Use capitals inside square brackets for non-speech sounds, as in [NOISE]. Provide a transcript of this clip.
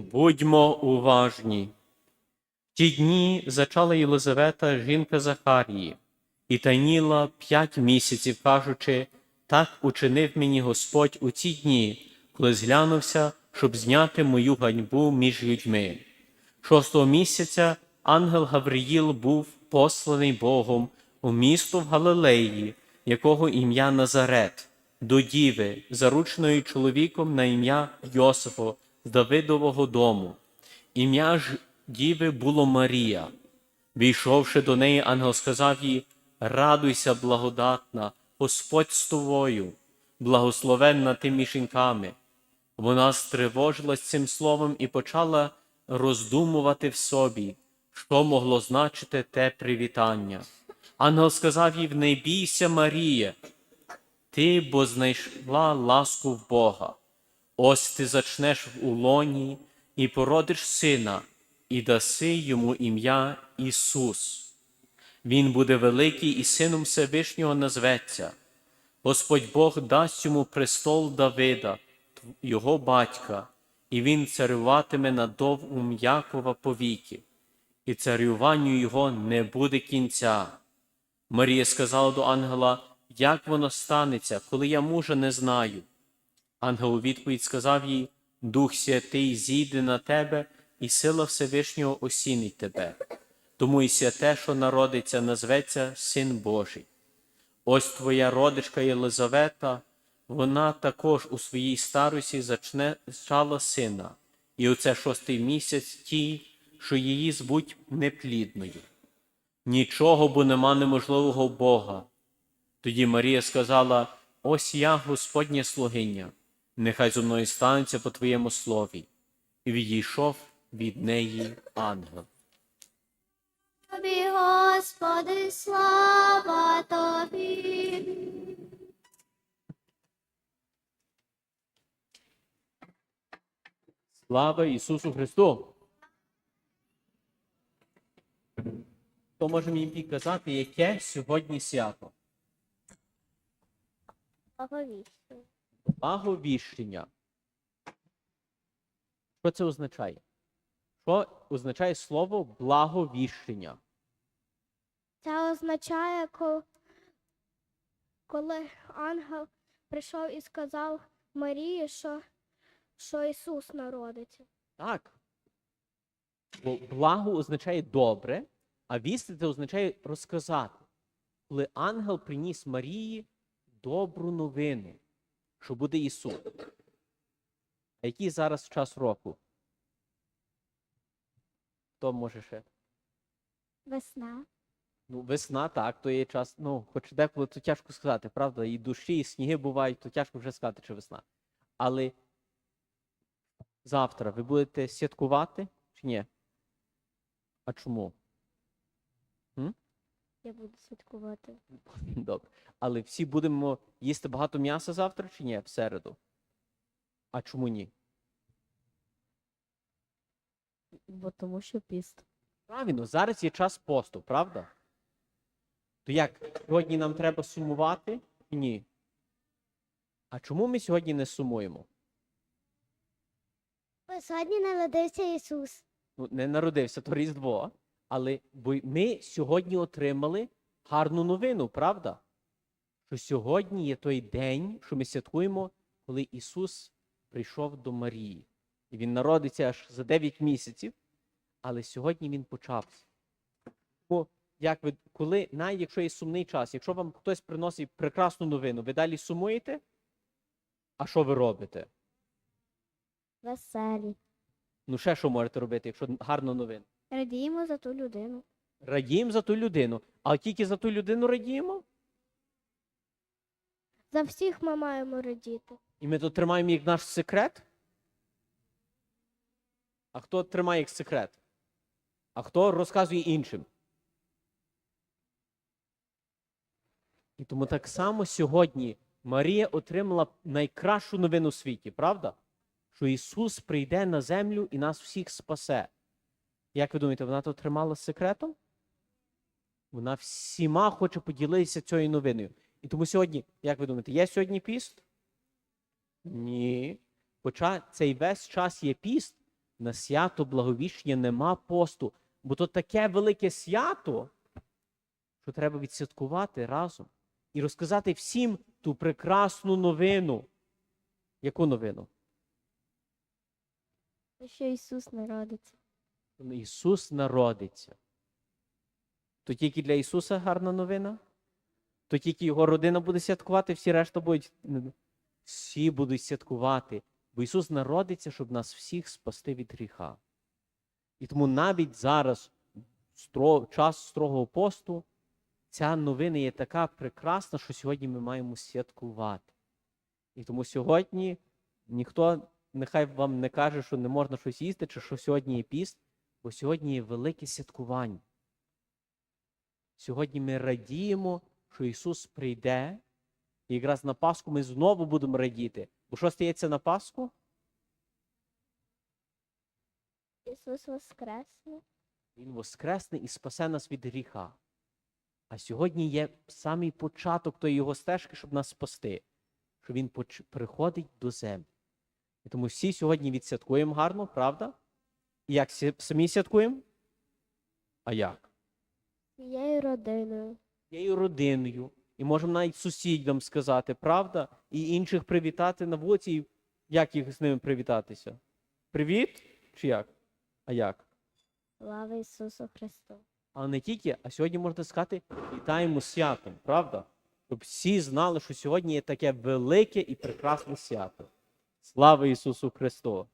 Будьмо уважні. В ті дні зачала Єлизавета жінка Захарії, і тайніла п'ять місяців, кажучи, так учинив мені Господь у ті дні, коли зглянувся, щоб зняти мою ганьбу між людьми. Шостого місяця ангел Гавриїл був посланий Богом у місто в Галилеї, якого ім'я Назарет, до діви, зарученої чоловіком на ім'я Йосифо Давидового дому. Ім'я ж діви було Марія. Війшовши до неї, ангел сказав їй: Радуйся, благодатна, Господь з тобою, благословенна ти між жінками. Вона стривожилась цим словом і почала роздумувати в собі, що могло значити те привітання. Ангел сказав їй: Не бійся, Марія, ти бо знайшла ласку в Бога. Ось ти зачнеш в улоні і породиш сина, і даси йому ім'я Ісус. Він буде великий і сином Всевишнього назветься. Господь Бог дасть йому престол Давида, його батька, і він царюватиме надов у Якова повіки, і царюванню його не буде кінця. Марія сказала до ангела, як воно станеться, коли я мужа не знаю. Ангел у відповідь сказав їй: Дух Святий зійде на тебе, і сила Всевишнього осінить тебе. Тому і святе, що народиться, назветься Син Божий. Ось твоя родичка Єлизавета, вона також у своїй старості зачне зачала сина, і оце шостий місяць тій, що її звуть неплідною. Нічого бо нема неможливого Бога. Тоді Марія сказала: Ось я, Господня слугиня, нехай зо мною станеться по твоєму слові. І відійшов від неї ангел. Тобі, Господи, слава Тобі. Слава Ісусу Христу! Хто може мені підказати, яке сьогодні свято? Благовіщення. Благовіщення. Що це означає? Що означає слово благовіщення? Це означає, коли ангел прийшов і сказав Марії, що, що Ісус народиться. Так. Бо благо означає добре, а вістити означає розказати. Коли ангел приніс Марії добру новину, що буде Ісус. А який зараз час року? Хто може ще? Весна. Ну, весна, так, то є час. Ну, хоч деколи то тяжко сказати, правда? І дощі, і сніги бувають, то тяжко вже сказати, чи весна. Але завтра ви будете святкувати чи ні? А чому? Я буду святкувати. [LAUGHS] Добре. Але всі будемо їсти багато м'яса завтра чи ні? В середу? А чому ні? Бо тому що піст. Правильно, зараз є час посту, правда? То як, сьогодні нам треба сумувати? Ні. А чому ми сьогодні не сумуємо? Бо сьогодні народився Ісус. ну, не народився, то Різдво, але бо ми сьогодні отримали гарну новину, правда? Що сьогодні є той день, що ми святкуємо, коли Ісус прийшов до Марії. І Він народиться аж за 9 місяців, але сьогодні Він почався. Бо як ви, коли, навіть якщо є сумний час, якщо вам хтось приносить прекрасну новину, ви далі сумуєте? А що ви робите? Веселі. Ну, ще що можете робити, якщо гарна новина? Радіємо за ту людину. Радіємо за ту людину. А тільки за ту людину радіємо, За всіх ми маємо радіти. і ми то тримаємо як наш секрет. А хто тримає як секрет? А хто розказує іншим? І тому так само сьогодні Марія отримала найкращу новину у світі, правда? Що Ісус прийде на землю і нас всіх спасе. Як ви думаєте, вона то тримала секретом? Вона всіма хоче поділитися цією новиною. І тому сьогодні, як ви думаєте, є сьогодні піст? Ні. Хоча цей весь час є піст, на свято благовіщення нема посту, бо то таке велике свято, що треба відсвяткувати разом і розказати всім ту прекрасну новину. Яку новину? Що Ісус народиться. Ісус народиться. То тільки для Ісуса гарна новина? То тільки його родина буде святкувати, всі решта будуть. Всі будуть святкувати. Бо Ісус народиться, щоб нас всіх спасти від гріха. І тому навіть зараз, час строгого посту, ця новина є така прекрасна, що сьогодні ми маємо святкувати. І тому сьогодні ніхто нехай вам не каже, що не можна щось їсти, чи що сьогодні є піст, бо сьогодні є велике святкування. Сьогодні ми радіємо, що Ісус прийде, і якраз на Пасху ми знову будемо радіти. Бо що стається на Пасху? Ісус воскресне. Він воскресне і спасе нас від гріха. А сьогодні є самий початок тої його стежки, щоб нас спасти, що він приходить до землі. І тому всі сьогодні відсвяткуємо гарно, правда? Як самі святкуємо? А як? Цією родиною. Тією родиною. І можемо навіть сусідям сказати, правда? І інших привітати на вулиці. І Як їх з ними привітатися? Привіт? Чи як? А як? Слава Ісусу Христу. Але не тільки, а сьогодні можна сказати, вітаємо святом, правда? Щоб всі знали, що сьогодні є таке велике і прекрасне свято. Слава Ісусу Христу!